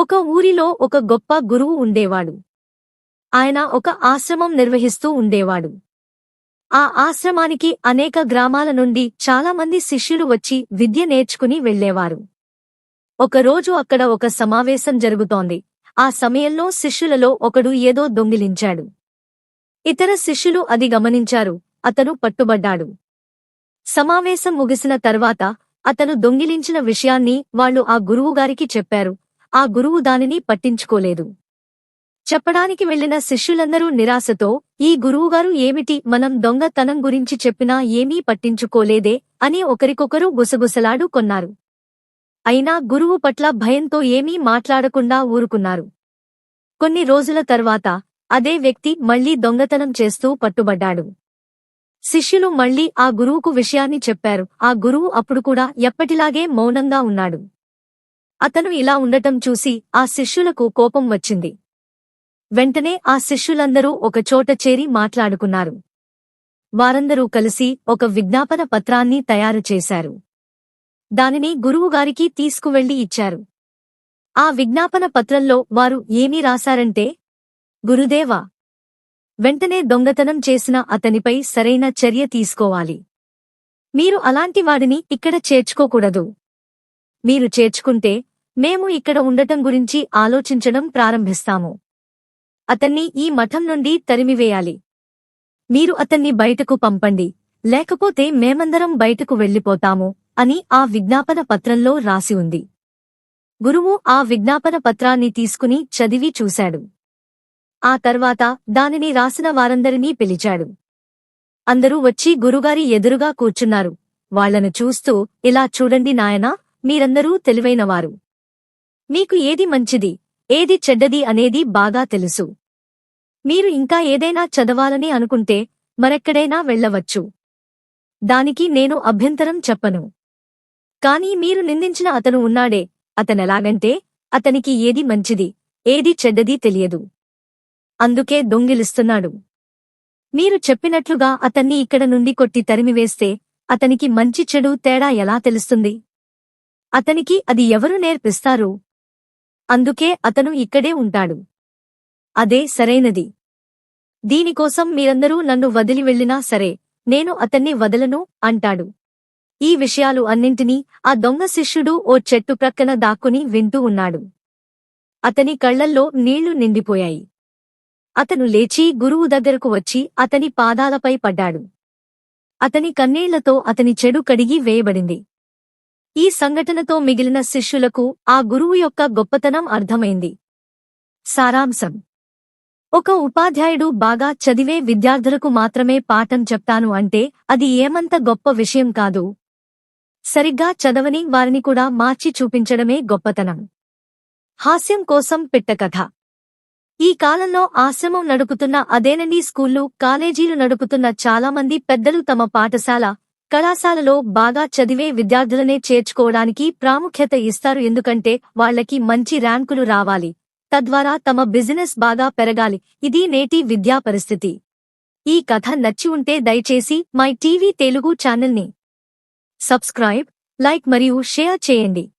ఒక ఊరిలో ఒక గొప్ప గురువు ఉండేవాడు. ఆయన ఒక ఆశ్రమం నిర్వహిస్తూ ఉండేవాడు. ఆ ఆశ్రమానికి అనేక గ్రామాల నుండి చాలామంది శిష్యులు వచ్చి విద్య నేర్చుకుని వెళ్ళేవారు ఒకరోజు అక్కడ ఒక సమావేశం జరుగుతోంది. ఆ సమయంలో శిష్యులలో ఒకడు ఏదో దొంగిలించాడు. ఇతర శిష్యులు అది గమనించారు. అతను పట్టుబడ్డాడు. సమావేశం ముగిసిన తర్వాత అతను దొంగిలించిన విషయాన్ని వాళ్ళు ఆ గురువుగారికి చెప్పారు. ఆ గురువు దానిని పట్టించుకోలేదు. చెప్పడానికి వెళ్ళిన శిష్యులందరూ నిరాశతో ఈ గురువుగారు ఏమిటి? మనం దొంగతనం గురించి చెప్పినా ఏమీ పట్టించుకోలేదే అని ఒకరికొకరు గుసగుసలాడు కొన్నారు. అయినా గురువు పట్ల భయంతో ఏమీ మాట్లాడకుండా ఊరుకున్నారు. కొన్ని రోజుల తర్వాత అదే వ్యక్తి మళ్ళీ దొంగతనం చేస్తూ పట్టుబడ్డాడు. శిష్యులు మళ్ళీ ఆ గురువుకు విషయాన్ని చెప్పారు. ఆ గురువు అప్పుడు కూడా ఎప్పటిలాగే మౌనంగా ఉన్నాడు. అతను ఇలా ఉండటం చూసి ఆ శిష్యులకు కోపం వచ్చింది. వెంటనే ఆ శిష్యులందరూ ఒకచోట చేరి మాట్లాడుకున్నారు. వారందరూ కలిసి ఒక విజ్ఞాపన పత్రాన్ని తయారు చేశారు. దానిని గురువుగారికి తీసుకువెళ్ళి ఇచ్చారు. ఆ విజ్ఞాపన పత్రంలో వారు ఏమీ రాశారంటే గురుదేవా వెంటనే దొంగతనం చేసిన అతనిపై సరైన చర్య తీసుకోవాలి. మీరు అలాంటి వాడిని ఇక్కడ చేర్చుకోకూడదు. మీరు చేర్చుకుంటే మేము ఇక్కడ ఉండటం గురించి ఆలోచించడం ప్రారంభిస్తాము. అతన్ని ఈ మఠం నుండి తరిమివేయాలి. మీరు అతన్ని బయటకు పంపండి. లేకపోతే మేమందరం బయటకు వెళ్ళిపోతాము అని ఆ విజ్ఞాపన పత్రంలో రాసి ఉంది. గురువు ఆ విజ్ఞాపన పత్రాన్ని తీసుకుని చదివి చూశాడు. ఆ తర్వాత దానిని రాసిన వారందరినీ పిలిచాడు. అందరూ వచ్చి గురుగారి ఎదురుగా కూర్చున్నారు. వాళ్ళను చూస్తూ ఇలా చూడండి నాయనా మీరందరూ తెలివైనవారు. మీకు ఏది మంచిది ఏది చెడ్డది అనేది బాగా తెలుసు. మీరు ఇంకా ఏదైనా చదవాలని అనుకుంటే మరెక్కడైనా వెళ్ళవచ్చు. దానికి నేను అభ్యంతరం చెప్పను. కానీ మీరు నిందించిన అతను ఉన్నాడే అతనెలాగంటే అతనికి ఏది మంచిది ఏది చెడ్డది తెలియదు. అందుకే దొంగిలిస్తున్నాడు. మీరు చెప్పినట్లుగా అతన్ని ఇక్కడ నుండి కొట్టి తరిమివేస్తే అతనికి మంచి చెడు తేడా ఎలా తెలుస్తుంది? అతనికి అది ఎవరు నేర్పిస్తారు? అందుకే అతను ఇక్కడే ఉంటాడు. అదే సరైనది. దీనికోసం మీరందరూ నన్ను వదిలి వెళ్ళినా సరే నేను అతన్ని వదలను అంటాడు. ఈ విషయాలు అన్నింటినీ ఆ దొంగ శిష్యుడు ఓ చెట్టు ప్రక్కన దాక్కుని వింటూ ఉన్నాడు. అతని కళ్ళల్లో నీళ్ళు నిండిపోయాయి. అతను లేచి గురువు దగ్గరకు వచ్చి అతని పాదాలపై పడ్డాడు. అతని కన్నీళ్ళతో అతని చెడు కడిగి వేయబడింది. ఈ సంఘటనతో మిగిలిన శిష్యులకు ఆ గురువు యొక్క గొప్పతనం అర్థమైంది. సారాంశం. ఒక ఉపాధ్యాయుడు బాగా చదివే విద్యార్థులకు మాత్రమే పాఠం చెప్తాను అంటే అది ఏమంత గొప్ప విషయం కాదు. సరిగ్గా చదవని వారిని కూడా మార్చి చూపించడమే గొప్పతనం. హాస్యం కోసం పిట్టకథ ఈ కాలంలో ఆశ్రమం నడుపుతున్న అదేనండి స్కూళ్ళు కాలేజీలు నడుపుతున్న చాలామంది పెద్దలు తమ పాఠశాల కళాశాలలో బాగా చదివే విద్యార్థులనే చేర్చుకోవడానికి ప్రాముఖ్యత ఇస్తారు. ఎందుకంటే వాళ్ళకి మంచి ర్యాంకులు రావాలి. తద్వారా తమ బిజినెస్ బాగా పెరగాలి. ఇది నేటి విద్యా పరిస్థితి. ఈ కథ నచ్చి ఉంటే దయచేసి మై టీవీ తెలుగు ఛానల్ని సబ్స్క్రైబ్ లైక్ మరియు షేర్ చేయండి.